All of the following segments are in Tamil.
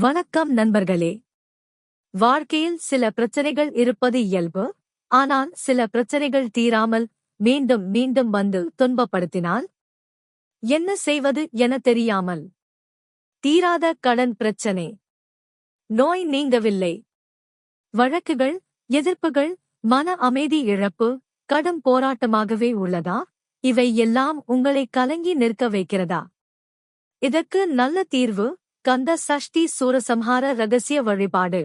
வணக்கம் நண்பர்களே. வாழ்க்கையில் சில பிரச்சனைகள் இருப்பது இயல்பு. ஆனால் சில பிரச்சனைகள் தீராமல் மீண்டும் மீண்டும் வந்து துன்பப்படுத்தினால் என்ன செய்வது என தெரியாமல். தீராத கடன் பிரச்சனை. நோய் நீங்கவில்லை. வழக்குகள் எதிர்ப்புகள் மன அமைதி இழப்பு கடும் போராட்டமாகவே உள்ளதா? இவை எல்லாம் உங்களை கலங்கி நிற்க வைக்கிறதா? இதற்கு நல்ல தீர்வு கந்த சஷ்டி சூரசம்ஹார ரகசிய வழிபாடு.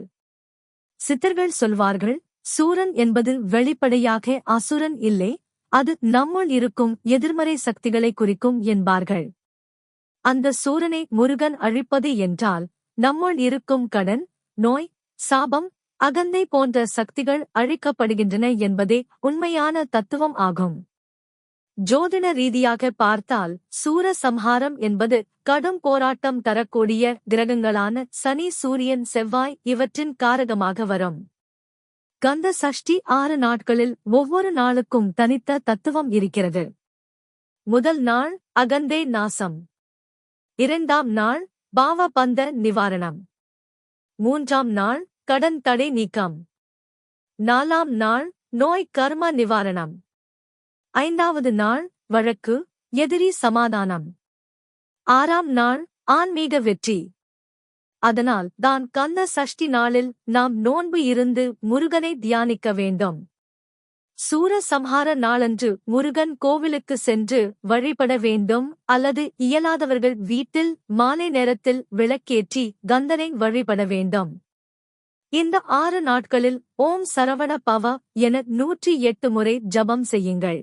சித்தர்கள் சொல்வார்கள் சூரன் என்பது வெளிப்படையாக அசுரன் இல்லை அது நம்முள் இருக்கும் எதிர்மறை சக்திகளை குறிக்கும் என்பார்கள். அந்த சூரனை முருகன் அழிப்பது என்றால் நம்முள் இருக்கும் கடன் நோய் சாபம் அகந்தை போன்ற சக்திகள் அழிக்கப்படுகின்றன என்பதே உண்மையான தத்துவம் ஆகும். ஜோதிட ரீதியாக பார்த்தால் சூர சம்ஹாரம் என்பது கடும் போராட்டம் தரக்கூடிய கிரகங்களான சனி சூரியன் செவ்வாய் இவற்றின் காரகமாக வரும். கந்த சஷ்டி ஆறு நாட்களில் ஒவ்வொரு நாளுக்கும் தனித்த தத்துவம் இருக்கிறது. முதல் நாள் அகந்தே நாசம். இரண்டாம் நாள் பாவபந்த நிவாரணம். மூன்றாம் நாள் கடன் தடை நீக்கம். நாலாம் நாள் நோய் கர்ம நிவாரணம். ஐந்தாவது நாள் வழக்கு எதிரி சமாதானம். ஆறாம் நாள் ஆன்மீக வெற்றி. அதனால் தான் கந்த சஷ்டி நாளில் நாம் நோன்பு இருந்து முருகனை தியானிக்க வேண்டும். சூர சம்ஹார நாளன்று முருகன் கோவிலுக்கு சென்று வழிபட வேண்டும் அல்லது இயலாதவர்கள் வீட்டில் மாலை நேரத்தில் விளக்கேற்றி கந்தனை வழிபட வேண்டும். இந்த ஆறு நாட்களில் ஓம் சரவண பவ என நூற்றி எட்டு முறை ஜபம் செய்யுங்கள்.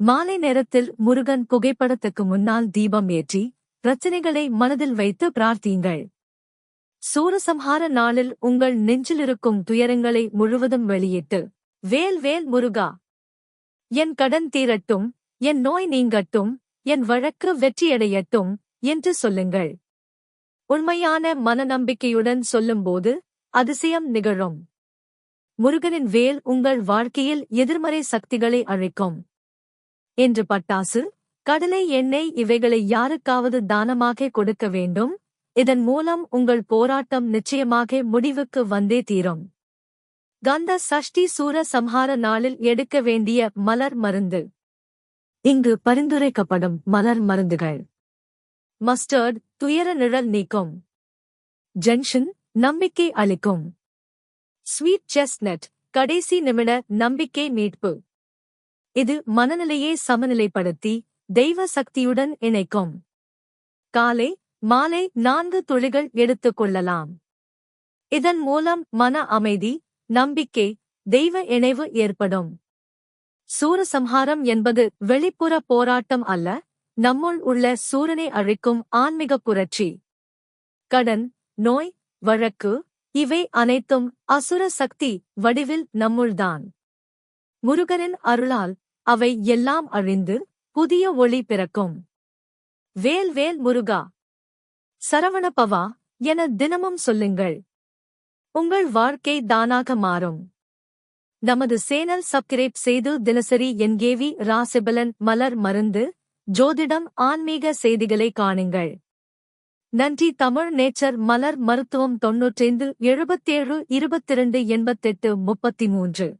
மாலை நேரத்தில் முருகன் புகைப்படத்துக்கு முன்னால் தீபம் ஏற்றி பிரச்சனைகளை மனதில் வைத்து பிரார்த்தியுங்கள். சூரசம்ஹார நாளில் உங்கள் நெஞ்சிலிருக்கும் துயரங்களை முழுவதும் வெளியிட்டு வேல் வேல் முருகா! என் கடன் தீரட்டும் என் நோய் நீங்கட்டும் என் வழக்கு வெற்றியடையட்டும் என்று சொல்லுங்கள். உண்மையான மனநம்பிக்கையுடன் சொல்லும்போது அதிசயம் நிகழும். முருகனின் வேல் உங்கள் வாழ்க்கையில் எதிர்மறை சக்திகளை அழைக்கும். என்று பட்டாசு கடலை எண்ணெய் இவைகளை யாருக்காவது தானமாக கொடுக்க வேண்டும்? இதன் மூலம் உங்கள் போராட்டம் நிச்சயமாக முடிவுக்கு வந்தே தீரும். கந்த சஷ்டி சூர சம்ஹார நாளில் எடுக்க வேண்டிய மலர் மருந்து. இங்கு பரிந்துரைக்கப்படும் மலர் மருந்துகள். மஸ்டர்ட் துயர நிழல் நீக்கும். ஜென்ஷன் நம்பிக்கை அளிக்கும். ஸ்வீட் செஸ்னட் கடைசி நிமிட நம்பிக்கை மீட்பு. இது மனநிலையை சமநிலைப்படுத்தி தெய்வ சக்தியுடன் இணைக்கும். காலை மாலை நான்கு துளிகள் எடுத்துக் கொள்ளலாம். இதன் மூலம் மன அமைதி நம்பிக்கை தெய்வ இணைவு ஏற்படும். சூரசம்ஹாரம் என்பது வெளிப்புற போராட்டம் அல்ல நம்முள் உள்ள சூரனை அழிக்கும் ஆன்மீக புரட்சி. கடன் நோய் வழக்கு இவை அனைத்தும் அசுர சக்தி வடிவில் நம்முள்தான். முருகனின் அருளால் அவை எல்லாம் அழிந்து புதிய ஒளி பிறக்கும். வேல் வேல் முருகா. சரவணபவா என தினமும் சொல்லுங்கள். உங்கள் வாழ்க்கை தானாக மாறும். நமது சேனல் சப்ஸ்கிரைப் செய்து தினசரி என்கேவி ராசிபலன் மலர் மருந்து ஜோதிடம் ஆன்மீக செய்திகளை காணுங்கள். நன்றி தமிழ் நேச்சர் மலர் மருத்துவம் தொன்னூற்றைந்து எழுபத்தேழு இருபத்திரண்டு எண்பத்தெட்டு முப்பத்தி மூன்று.